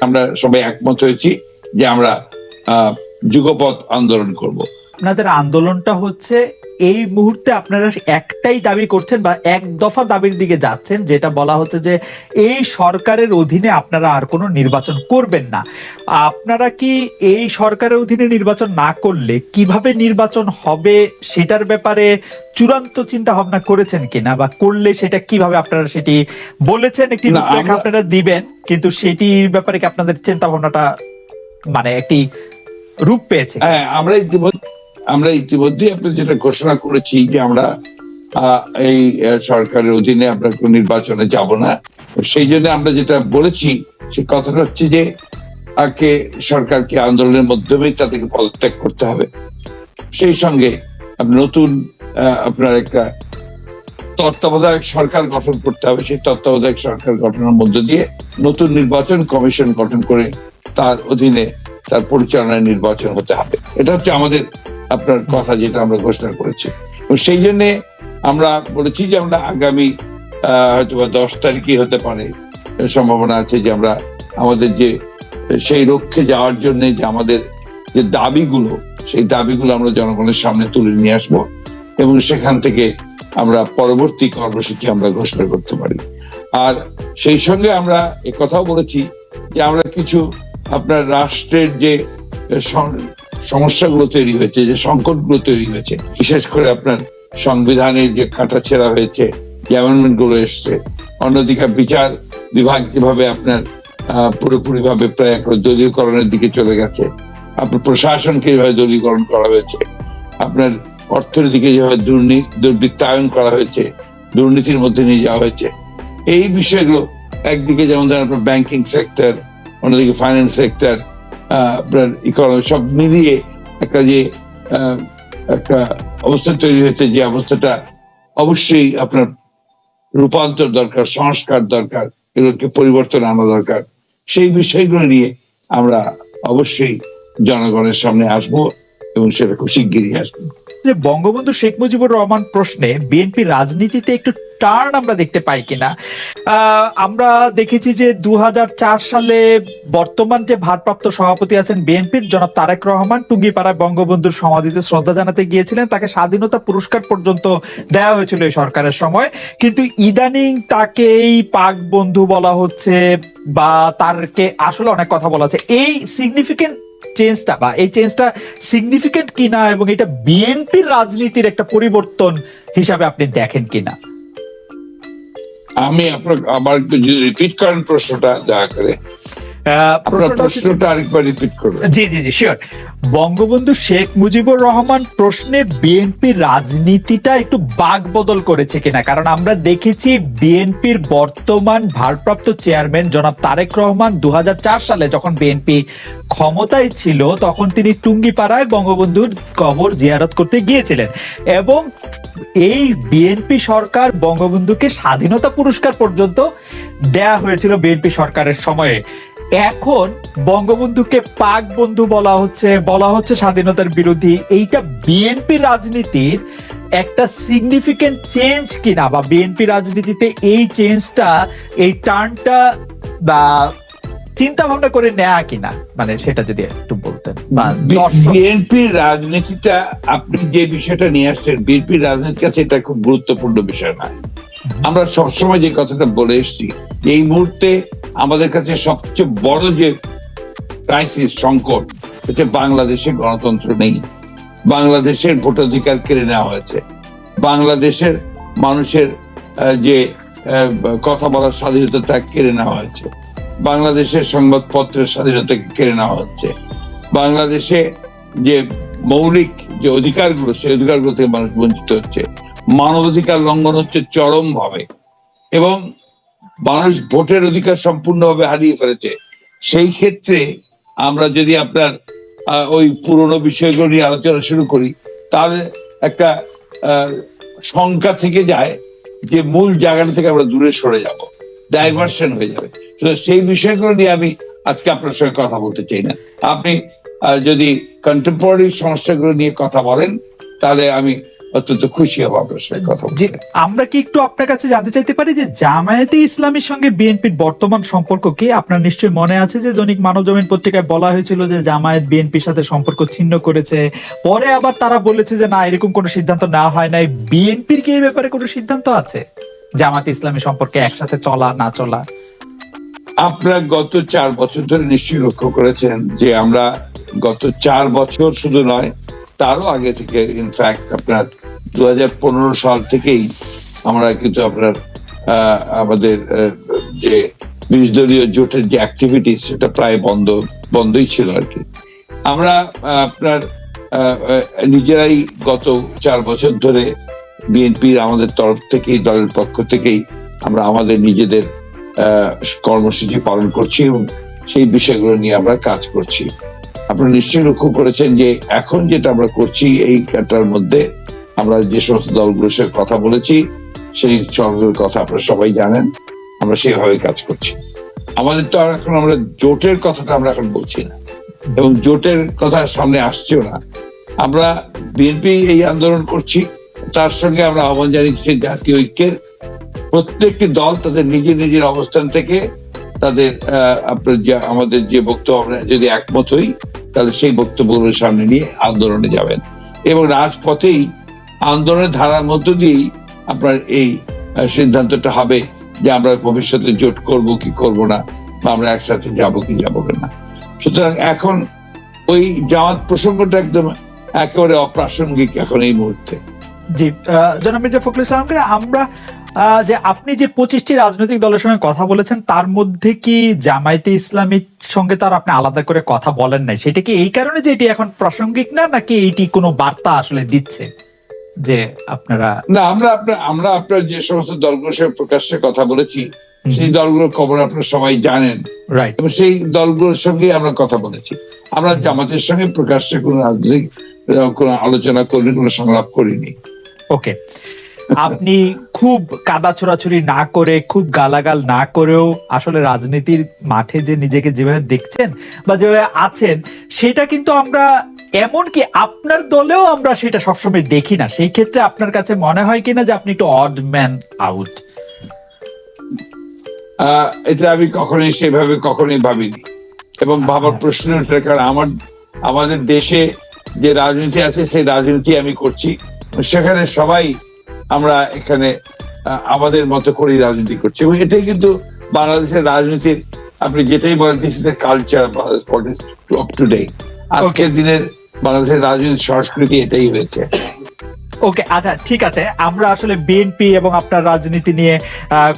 আমরা সবাই একমত হয়েছি যে আমরা যুগপথ আন্দোলন করব। আপনাদের আন্দোলনটা হচ্ছে এই মুহূর্তে আপনারা একটাই দাবি করছেন বা এক দফা দাবির দিকে যাচ্ছেন যেটা বলা হচ্ছে যে এই সরকারের অধীনে আপনারা আর কোনো নির্বাচন করবেন না। আপনারা কি এই সরকারের অধীনে নির্বাচন না করলে কীভাবে নির্বাচন হবে সেটার ব্যাপারে চূড়ান্ত চিন্তা ভাবনা করেছেন কিনা বা করলে সেটা কীভাবে আপনারা সেটি বলেছেন? একটি রূপরেখা আপনারা দিবেন কিন্তু সেটির ব্যাপারে কি আপনাদের চিন্তা ভাবনাটা মানে একটি রূপ পেয়েছে? হ্যাঁ আমরা ইতিমধ্যে আমরা ইতিমধ্যে আপনি যেটা ঘোষণা করেছি যে আমরা এই সরকারের অধীনে আমরা কোনো নির্বাচনে যাব না। সেই জন্য আমরা যেটা বলেছি, সে কথাটা হচ্ছে যে, আগে সরকারকে আন্দোলনের মাধ্যমেই তাদেরকে পদত্যাগ করতে হবে। সেই সঙ্গে নতুন আপনার একটা তত্ত্বাবধায়ক সরকার গঠন করতে হবে। সেই তত্ত্বাবধায়ক সরকার গঠনের মধ্য দিয়ে নতুন নির্বাচন কমিশন গঠন করে তার অধীনে তার পরিচালনায় নির্বাচন হতে হবে। এটা হচ্ছে আমাদের আপনার কথা যেটা আমরা ঘোষণা করেছি। সেই জন্য আমরা বলেছি যে আমরা আগামী হয়তো বা দশ তারিখই হতে পারে সম্ভাবনা আছে যে আমরা আমাদের যে, সেই রক্ষে যাওয়ার জন্য যে আমাদের যে দাবিগুলো, সেই দাবিগুলো আমরা জনগণের সামনে তুলে নিয়ে আসব এবং সেখান থেকে আমরা পরবর্তী কর্মসূচি আমরা ঘোষণা করতে পারি। আর সেই সঙ্গে আমরা কথাও বলেছি যে আমরা কিছু আপনার রাষ্ট্রের যে সমস্যাগুলো তৈরি হয়েছে, যে সংকটগুলো তৈরি হয়েছে। বিশেষ করে আপনার সংবিধানের যে কাটাছেড়া হয়েছে, যে অ্যামেন্ডমেন্টগুলো এসছে। অন্যদিকে বিচার বিভাগ যেভাবে আপনার পুরোপুরি ভাবে প্রায় একটা দলীয়করণের দিকে চলে গেছে। আপনার প্রশাসনকে যেভাবে দলীয়করণ করা হয়েছে। আপনার অর্থনীতিকে যেভাবে দুর্নীতি দুর্বৃত্তায়ন করা হয়েছে, দুর্নীতির মধ্যে নিয়ে যাওয়া হয়েছে। এই বিষয়গুলো একদিকে যেমন ধরেন আপনার ব্যাংকিং সেক্টর অন্যদিকে ফাইন্যান্স সেক্টর আপনার ইকোনমি সব মিলিয়ে একটা যে একটা অবস্থা তৈরি হয়েছে, যে অবস্থাটা অবশ্যই আপনার রূপান্তর দরকার, সংস্কার দরকার, এগুলোকে পরিবর্তন আনা দরকার। সেই বিষয়গুলো নিয়ে আমরা অবশ্যই জনগণের সামনে আসব এবং সেটা খুব শিগগিরই আসব। যে বঙ্গবন্ধু শেখ মুজিবুর রহমান প্রশ্নে বিএনপি রাজনীতিতে একটু টার্ন আমরা দেখতে পাই কিনা। আমরা দেখেছি যে দুহাজার চার সালে বর্তমান যে ভারপ্রাপ্ত সভাপতি আছেন বিএনপির জনাব তারেক রহমান টুঙ্গিপাড়ায় বঙ্গবন্ধুর সমাধিতে শ্রদ্ধা জানাতে গিয়েছিলেন। তাকে স্বাধীনতা পুরস্কার পর্যন্ত দেওয়া হয়েছিল এই সরকারের সময়। কিন্তু ইদানিং তাকেই পাক বন্ধু বলা হচ্ছে বা তারকে আসলে অনেক কথা বলা হচ্ছে। এই সিগনিফিকেন্ট চেঞ্জটা বা এই চেঞ্জটা সিগনিফিকেন্ট কিনা এবং এটা বিএনপির রাজনীতির একটা পরিবর্তন হিসাবে আপনি দেখেন কিনা? আমি আপনার আমার একটু যদি রিপিট করেন প্রশ্নটা, দয়া করে। প্রশ্নটা হচ্ছে যে- প্রশ্নটা আরেকবার রিপিট করবেন। জি জি জি শিওর বঙ্গবন্ধু শেখ মুজিবুর রহমান প্রশ্নে বিএনপির রাজনীতিটা একটু বাক বদল করেছে কিনা? কারণ আমরা দেখেছি বিএনপির বর্তমান ভারপ্রাপ্ত চেয়ারম্যান জনাব তারেক রহমান দু সালে যখন বিএনপি ক্ষমতায় ছিল তখন তিনি টুঙ্গিপাড়ায় বঙ্গবন্ধুর কবর জিয়ারত করতে গিয়েছিলেন এবং এই বিএনপি সরকার বঙ্গবন্ধুকে স্বাধীনতা পুরস্কার পর্যন্ত দেয়া হয়েছিল বিএনপি সরকারের সময়ে। এখন বঙ্গবন্ধুকে পাক বন্ধু বলা হচ্ছে বলা হচ্ছে স্বাধীনতার বিরোধী। এইটা বিএনপি রাজনীতির একটা সিগনিফিকেন্ট চেঞ্জ কিনা বা বিএনপি রাজনীতিতে এই চেঞ্জটা এই টার্নটা বা চিন্তা ভাবনা করে নেয়া কিনা? মানে সেটা যদি একটু বলতেন বা বিএনপির রাজনীতিটা আপনি যে বিষয়টা নিয়ে আসছেন বিএনপির রাজনীতির কাছে এটা খুব গুরুত্বপূর্ণ বিষয় নয়। আমরা সবসময় যে কথাটা বলে এসেছি এই মুহূর্তে আমাদের কাছে সবচেয়ে বড় যে ক্রাইসিস সংকট, হচ্ছে বাংলাদেশে গণতন্ত্র নেই। বাংলাদেশের ভোটাধিকার কেড়ে নেওয়া হয়েছে। বাংলাদেশের মানুষের যে কথা বলার স্বাধীনতা কেড়ে নেওয়া হয়েছে। বাংলাদেশের সংবাদপত্রের স্বাধীনতাকে কেড়ে নেওয়া হচ্ছে। বাংলাদেশে যে মৌলিক যে অধিকারগুলো, সেই অধিকারগুলো থেকে মানুষ বঞ্চিত হচ্ছে। মানবাধিকার লঙ্ঘন হচ্ছে চরম ভাবে এবং মানুষ ভোটের অধিকার সম্পূর্ণভাবে হারিয়ে ফেলেছে। সেই ক্ষেত্রে আমরা যদি আপনার ওই পুরনো বিষয়গুলো নিয়ে আলোচনা শুরু করি, তাহলে একটা শঙ্কা থেকে যায় যে মূল জায়গাটা থেকে আমরা দূরে সরে যাব ডাইভার্সন হয়ে যাবে। সেই বিষয়গুলো নিয়ে আমি আজকে আপনার সঙ্গে কথা বলতে চাই না। আপনি যদি কন্টেম্পোরারি সমস্যাগুলো নিয়ে কথা বলেন, তাহলে আমি অত্যন্ত খুশি হব আপনার সাথে কথা যে আমরা কি একটু আপনার কাছে জানতে চাইতে পারি যে জামায়াতে ইসলামের সঙ্গে বিএনপির বর্তমান সম্পর্ক কি? আপনার নিশ্চয়ই মনে আছে যে দৈনিক মানব জমিন পত্রিকায় বলা হয়েছিল যে জামায়াত বিএনপির সাথে সম্পর্ক ছিন্ন করেছে। পরে আবার তারা বলেছে যে না এরকম কোনো সিদ্ধান্ত নেওয়া হয় নাই। বিএনপির কি এই ব্যাপারে কোনো সিদ্ধান্ত আছে? জামাত ইসলামী সম্পর্কে একসাথে চলা না চলা? আপনারা গত চার বছর ধরে নিশ্চয়ই লক্ষ্য করেছেন যে আমরা গত চার বছর শুধু নয় তারও আগে থেকে ইনফ্যাক্ট আপনার দু হাজার পনেরো সাল থেকেই আমরা কিন্তু আপনার আমাদের যে বিশ দলীয় জোটের যে অ্যাক্টিভিটিস সেটা প্রায় বন্ধ, বন্ধই ছিল আর কি। আমরা আপনার নিজেরাই গত চার বছর ধরে বিএনপির আমাদের তরফ থেকেই, দলের পক্ষ থেকেই আমরা আমাদের নিজেদের কর্মসূচি পালন করছি এবং সেই বিষয়গুলো নিয়ে আমরা কাজ করছি। আপনারা নিশ্চয়ই লক্ষ্য করেছেন যে এখন যেটা আমরা করছি এই মধ্যে আমরা যে সমস্ত দলগুলোর সাথে কথা বলেছি, সেই সবগুলোর কথা আপনারা সবাই জানেন, আমরা সেভাবে কাজ করছি। আমাদের তো আর এখন আমরা জোটের কথাটা আমরা এখন বলছি না। এবং জোটের কথা সামনে আসছেও না। আমরা বিএনপি এই আন্দোলন করছি, তার সঙ্গে আমরা আহ্বান জানিয়েছি জাতীয় ঐক্যের। প্রত্যেকটি দল তাদের নিজের নিজের অবস্থান থেকে তাদের আপনার যে আমাদের যে বক্তব্য, আমরা যদি একমত হই, তাহলে সেই বক্তব্যগুলো সামনে নিয়ে আন্দোলনে যাবেন। এবং রাজপথেই আন্দোলনের ধারার মধ্য দিয়েই আপনার এই সিদ্ধান্তটা হবে যে আমরা ভবিষ্যতে জোট করব কি করব না, বা আমরা একসাথে যাব কি যাব না। সুতরাং এখন ওই জামাত প্রসঙ্গটা একদম একেবারে অপ্রাসঙ্গিক এখন এই মুহূর্তে। জি জনাব মির্জা ফখরুল ইসলামকে আমরা যে আপনি যে পঁচিশটি রাজনৈতিক দলের সঙ্গে কথা বলেছেন, তার মধ্যে কি জামায়াতে ইসলামীর সঙ্গে তার আপনি আলাদা করে কথা বলেন নাই? সেটা কি এই কারণে যে এটি এখন প্রাসঙ্গিক না, নাকি এটি কোনো বার্তা আসলে দিচ্ছে? যে আপনারা না আমরা আপনার আমরা আপনার যে সমস্ত দলগুলোর সাথে প্রকাশ্যে কথা বলেছি সেই দলগুলোর খবর আপনারা সবাই জানেন। রাইট এবং সেই দলগুলোর সঙ্গে আমরা কথা বলেছি। আমরা জামাতের সঙ্গে প্রকাশ্যে কোনো রাজনৈতিক কোনো আলোচনা করিনি কোনো সংলাপ করিনি। ওকে আপনি খুব কাদা ছোড়াছুরি না করে খুব গালাগাল না করেও আসলে রাজনীতির মাঠে যে নিজেকে যেভাবে দেখছেন বা যেভাবে আছেন সেটা কিন্তু আমরা এমনকি আপনার দলেও আমরা সেটা সবসময় দেখি না। সেই ক্ষেত্রে আপনার কাছে মনে হয় কিনা যে আপনি একটু অড ম্যান আউট আহ, এটা আমি কখনোই সেভাবে কখনোই ভাবিনি। এবং ভাবার প্রশ্ন ওঠে কারণ আমার আমাদের দেশে যে রাজনীতি আছে সেই রাজনীতি আমি করছি। সেখানে সবাই আমরা এখানে আমাদের মতো করেই রাজনীতি করছি। এবং এটাই কিন্তু বাংলাদেশের রাজনীতির আপনি যেটাই বলেন this is culture of today আজকের দিনের বাংলাদেশের রাজনীতির সংস্কৃতি এটাই হয়েছে। ওকে আচ্ছা ঠিক আছে। আমরা আসলে বিএনপি এবং আপনার রাজনীতি নিয়ে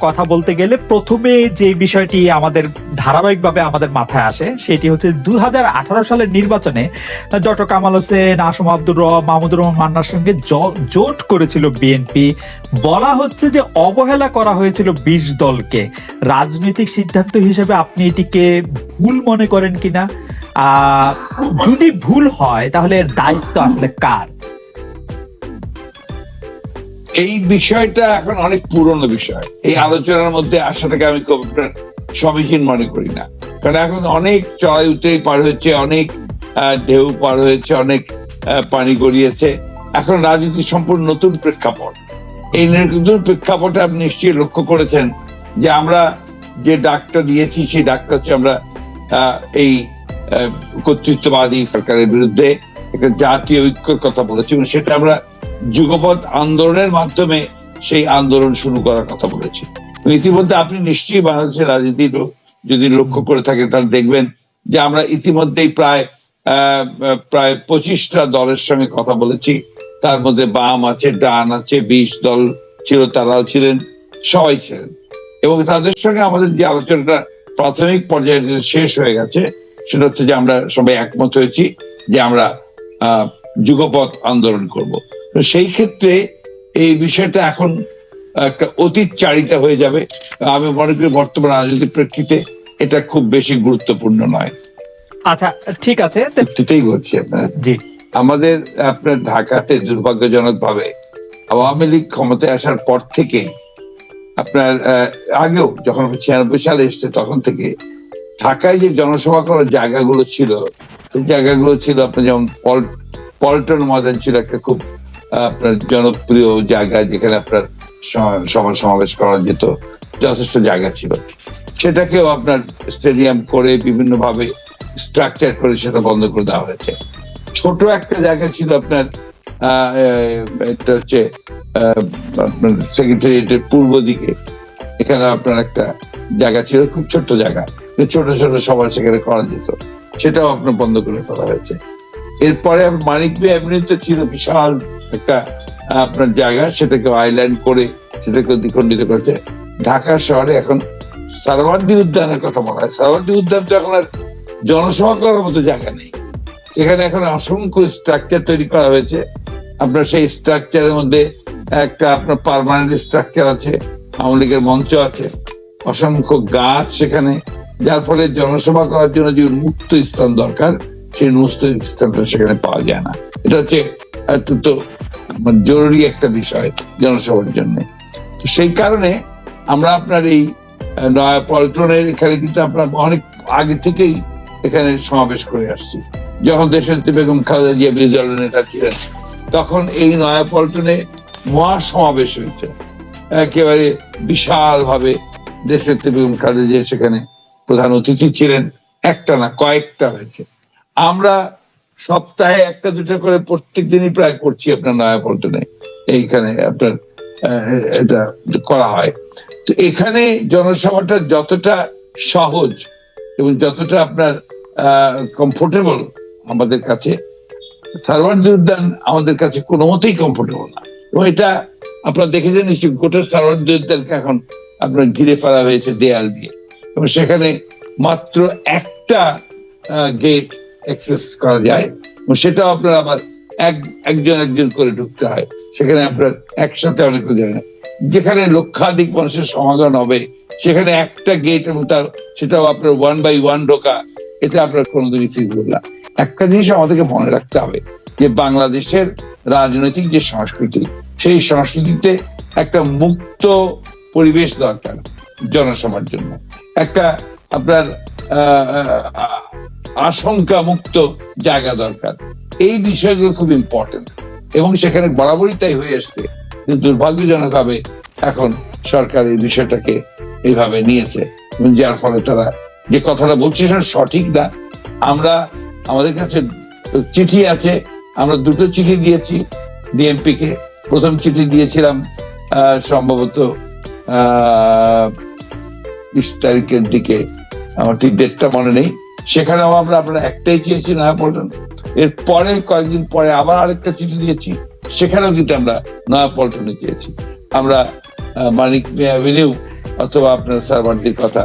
কথা বলতে গেলে প্রথমে যে বিষয়টি আমাদের ধারাবাহিকভাবে আমাদের মাথায় আসে, সেটি হচ্ছে দু হাজার আঠারো সালের নির্বাচনে, ডক্টর কামাল হোসেন, আসম আব্দুর রহ মাহমুদুর রহমান মান্নার সঙ্গে জোট করেছিল বিএনপি বলা হচ্ছে যে অবহেলা করা হয়েছিল বিশ দলকে। রাজনৈতিক সিদ্ধান্ত হিসেবে আপনি এটিকে ভুল মনে করেন কিনা? আহ, যদি ভুল হয়, তাহলে দায়িত্ব আসলে কার? এই বিষয়টা এখন অনেক পুরনো বিষয়। এই আলোচনার মধ্যে আসাটাকে আমি খুব সমীচীন মনে করি না। কারণ এখন অনেক চড়াই উতরাই পার হয়েছে, অনেক ঢেউ পার হয়েছে, অনেক পানি গড়িয়েছে। এখন রাজনীতি সম্পূর্ণ নতুন প্রেক্ষাপট। এই নতুন প্রেক্ষাপটে আপনি নিশ্চয়ই লক্ষ্য করেছেন যে আমরা যে ডাকটা দিয়েছি, সেই ডাকটা হচ্ছে আমরা এই কর্তৃত্ববাদী সরকারের বিরুদ্ধে একটা জাতীয় ঐক্যর কথা বলেছি। সেটা আমরা যুগপৎ আন্দোলনের মাধ্যমে সেই আন্দোলন শুরু করার কথা বলেছি। ইতিমধ্যে আপনি নিশ্চয়ই বাংলাদেশের রাজনীতি যদি লক্ষ্য করে থাকেন, তাহলে দেখবেন যে আমরা ইতিমধ্যেই প্রায় প্রায় পঁচিশটা দলের সঙ্গে কথা বলেছি। তার মধ্যে বাম আছে, ডান আছে, বিশ দল ছিল, তারাও ছিলেন, সবাই ছিলেন। এবং তাদের সঙ্গে আমাদের যে আলোচনাটা প্রাথমিক পর্যায়ে শেষ হয়ে গেছে, সেটা হচ্ছে যে আমরা সবাই একমত হয়েছি যে আমরা, আহ, যুগপৎ আন্দোলন করব। সেই ক্ষেত্রে এই বিষয়টা এখন একটা অতীত চারিতা হয়ে যাবে। আমি মনে করি বর্তমান রাজনৈতিক প্রেক্ষিতে এটা খুব বেশি গুরুত্বপূর্ণ নয়। আচ্ছা ঠিক আছে। বলছি আপনার জি। আমাদের আপনার ঢাকাতে দুর্ভাগ্যজনক ভাবে আওয়ামী লীগ ক্ষমতায় আসার পর থেকে আপনার আগেও যখন ছিয়ানব্বই সালে এসছে তখন থেকে ঢাকায় যে জনসভা করার জায়গাগুলো ছিল সেই জায়গাগুলো ছিল আপনার যেমন পল- পল্টন ময়দান ছিল একটা খুব আপনার জনপ্রিয় জায়গা যেখানে আপনার সভা, সমাবেশ করা যেত যথেষ্ট জায়গা ছিল। সেটাকেও আপনার স্টেডিয়াম করে বিভিন্ন ভাবে স্ট্রাকচার করে সেটা বন্ধ করে দেওয়া হয়েছে। ছোট একটা জায়গা ছিল আপনার এটা হচ্ছে আপনার সেক্রেটারিয়েটের পূর্ব দিকে। এখানে আপনার একটা জায়গা ছিল, খুব ছোট্ট জায়গা। ছোট ছোট সভা সেখানে করা যেত। সেটাও আপনার বন্ধ করে ফেলা হয়েছে। এরপরে মানিক বি অ্যাভিনিউতে ছিল বিশাল একটা, আপনার জায়গা সেটাকে আইল্যান্ড করে সেটাকে দ্বিখণ্ডিত করেছে। ঢাকা শহরে এখন সারওয়ার্দী উদ্যানের কথা বলা হয়। সারওয়ার্দী উদ্যান তো এখন আর জনসভা করার মতো জায়গা নেই। সেখানে এখন অসংখ্য স্ট্রাকচার তৈরি করা হয়েছে। আপনার সেই স্ট্রাকচারের মধ্যে একটা আপনার পার্মানেন্ট স্ট্রাকচার আছে, আওয়ামী লীগের মঞ্চ আছে, অসংখ্য গাছ সেখানে, যার ফলে জনসভা করার জন্য যে মুক্ত স্থান দরকার, সেই মুক্ত স্থানটা সেখানে পাওয়া যায় না। এটা হচ্ছে মানে জরুরি একটা বিষয় জনসভার জন্য। সেই কারণে আমরা আপনার এই নয়া পল্টনের এখানে কিন্তু আপনার অনেক আগে থেকেই এখানে সমাবেশ করে আসছি। যখন দেশনেত্রী বেগম খালেদা জিয়া বিরোধী দলের নেতা ছিলেন, তখন এই নয়া পল্টনে মহা সমাবেশ হয়েছে। একেবারে বিশাল ভাবে দেশনেত্রী বেগম খালেদা জিয়া সেখানে প্রধান অতিথি ছিলেন। একটা না, কয়েকটা হয়েছে। আমরা সপ্তাহে একটা, দুটো করে প্রত্যেক দিনই প্রায় করছি আপনার নয়াপল্টনে। এইখানে আপনার এটা করা হয়। তো এখানে জনসভাটা যতটা সহজ এবং যতটা আপনার কমফোর্টেবল আমাদের কাছে সারওয়ার্দী উদ্যান আমাদের কাছে কোনো মতেই কমফোর্টেবল না। এবং এটা আপনারা দেখেছেন, নিশ্চয়ই গোটা সারওয়ার্দী উদ্যানকে এখন আপনার ঘিরে ফেলা হয়েছে দেয়াল দিয়ে। এবং সেখানে মাত্র একটা গেট অ্যাক্সেস করা যায়। সেটাও আপনার আবার এক, একজন একজন করে ঢুকতে হয়। সেখানে আপনার একসাথে অনেক যায় না যেখানে লক্ষাধিক মানুষের সমাগম হবে, সেখানে একটা গেট এবং তার, সেটাও আপনার ওয়ান বাই ওয়ান ঢোকা, এটা আপনার কোনোদিনই ফিজিবল না। একটা জিনিস আমাদেরকে মনে রাখতে হবে, যে বাংলাদেশের রাজনৈতিক যে সংস্কৃতি, সেই সংস্কৃতিতে একটা মুক্ত পরিবেশ দরকার জনসভার জন্য। একটা আপনার আশঙ্কা মুক্ত জায়গা দরকার। এই বিষয়গুলো খুব ইম্পর্টেন্ট এবং সেখানে বরাবরই তাই হয়ে আসছে কিন্তু দুর্ভাগ্যজনক ভাবে এখন সরকার এই বিষয়টাকে এইভাবে নিয়েছে যার ফলে তারা যে কথাটা বলছে সেটা সঠিক না। আমরা আমাদের কাছে চিঠি আছে, আমরা দুটো চিঠি দিয়েছি ডিএমপি কে প্রথম চিঠি দিয়েছিলাম সম্ভবত বিশ তারিখের দিকে, আমার ঠিক ডেটটা মনে নেই। সেখানেও আমরা আপনারা একটাই চেয়েছি নয়াপল্টন। এর পরে কয়েকদিন পরে আবার আরেকটা চিঠি দিয়েছি, সেখানেও কিন্তু আমরা নয়া পল্টনে চেয়েছি আমরা মানিক অ্যাভিনিউ অথবা আপনার সার্ভারদের কথা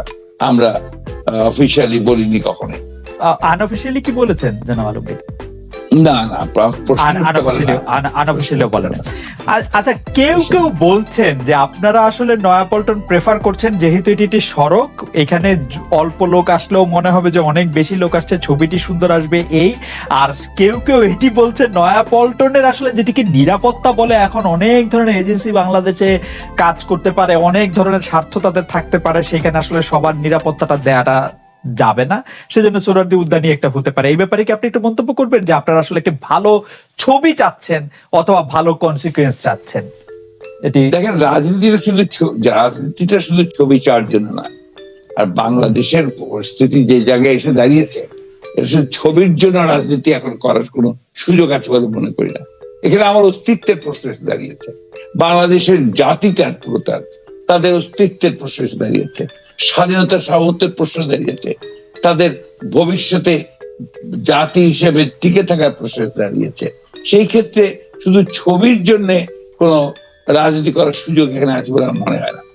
আমরা অফিসিয়ালি বলিনি কখনোই। আনঅফিসিয়ালি কি বলেছেন, জানাব আলম না না না। বলেন আচ্ছা কেউ কেউ বলছেন যে আপনারা আসলে নয়াপল্টন প্রেফার করছেন যেহেতু এটি একটি সড়ক এখানে অল্প লোক আসলেও মনে হবে যে অনেক বেশি লোক আসছে ছবিটি সুন্দর আসবে এই আর কেউ কেউ এটি বলছে নয়াপল্টনের আসলে যেটিকে নিরাপত্তা বলে এখন অনেক ধরনের এজেন্সি বাংলাদেশে কাজ করতে পারে অনেক ধরনের স্বার্থ তাদের থাকতে পারে সেখানে আসলে সবার নিরাপত্তাটা দেয়াটা যাবে না। সেজন্য সোনারদি উদ্যানই একটা হতে পারে। এই ব্যাপারে কি আপনি একটু মন্তব্য করবেন যে আপনারা আসলে একটি ভালো ছবি চাচ্ছেন অথবা ভালো কনসিকুয়েন্স চাচ্ছেন? এটি দেখেন রাজনীতিটা শুধু রাজনীতিটা শুধু ছবি চাওয়ার জন্য না, আর বাংলাদেশের পরিস্থিতি যে জায়গায় এসে দাঁড়িয়েছে ছবির জন্য রাজনীতি এখন করার কোনো সুযোগ আছে বলে মনে করি না। এখানে আমার অস্তিত্বের প্রশ্ন এসে দাঁড়িয়েছে। বাংলাদেশের জাতিটার পুরোটার তাদের অস্তিত্বের প্রশ্ন এসে দাঁড়িয়েছে। স্বাধীনতার সার্বত্বের প্রশ্ন দাঁড়িয়েছে। তাদের ভবিষ্যতে জাতি হিসেবে টিকে থাকার প্রশ্ন দাঁড়িয়েছে। সেই ক্ষেত্রে শুধু ছবির জন্য কোনো রাজনীতি করার সুযোগ এখানে আছে বলে আমার মনে হয় না।